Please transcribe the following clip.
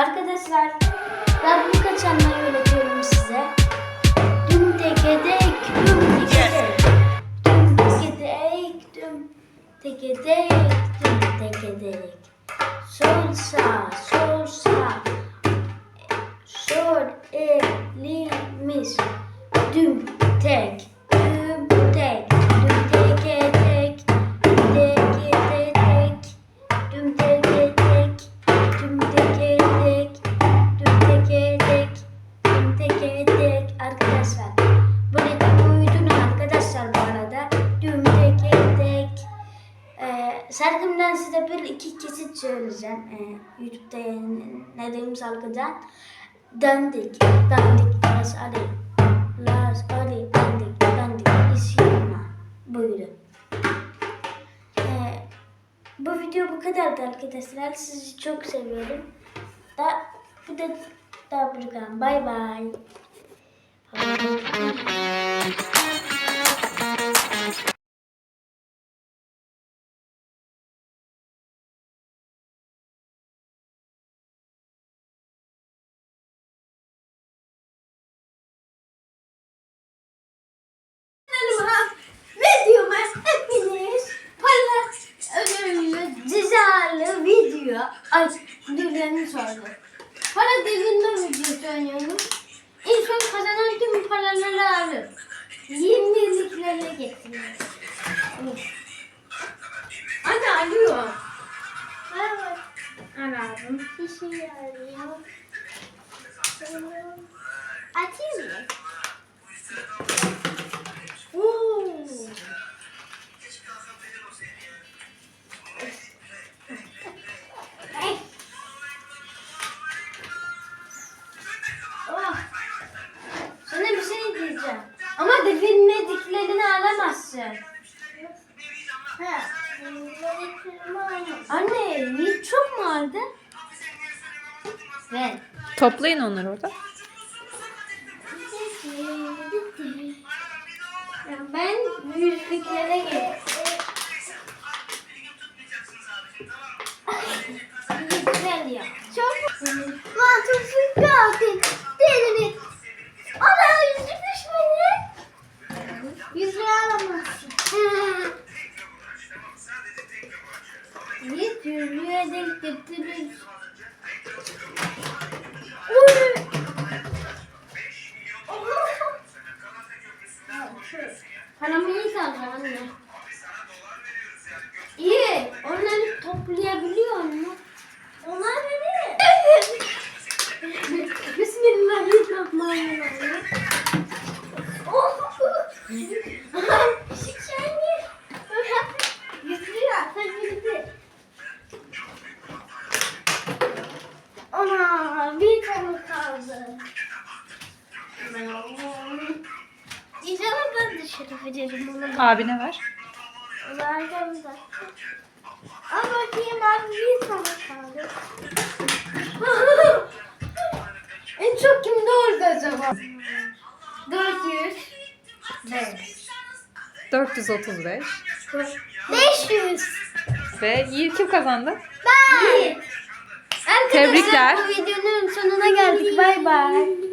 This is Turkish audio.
Arkadaşlar ben bu kaçanları öğretiyorum size. Düm teke dek, düm teke dek. Düm teke dek, düm teke dek, düm teke Şarkımdan size bir iki kesit söyleyeceğim. Ee, YouTube'da yayınladığım şarkıdan. Döndük, döndük, Las Ali, Las Ali, döndük, döndük, isyana. Buyurun. Ee, bu video bu kadardı arkadaşlar. Sizi çok seviyorum. Da, bu da daha bırakalım. Bye bye. Cezalı video ay ödüllerini sordu. Para devirme videosu oynuyorum. En son kazanan tüm paraları alır. 20'liklerine getiriyor. Anne arıyor. Evet. Aradım. Kişi arıyor. Açayım alamazsın. Anne, hiç çok mu aldı? Ver. Toplayın onları orada. Ben yüzlüklere gel. Güzel ya. Çok Yüzüğe denk getirir. Uy. Paramı iyi kaldı anne. İyi. Onları toplayabiliyor mu? Onlar ne? Bismillahirrahmanirrahim. Oh! Şişeni. Yüzüyor. Yüzüyor. Ana bir tane kaldı. İnşallah ben de şeref ederim onu. Abine ver. Zaten de. Ama bakayım abi bir tane kaldı. en çok kimde orada acaba? 400. 5. 435. 500. Ve iyi kim kazandı? Ben. Arkadaşlar Tebrikler. bu videonun sonuna geldik. Bay bay.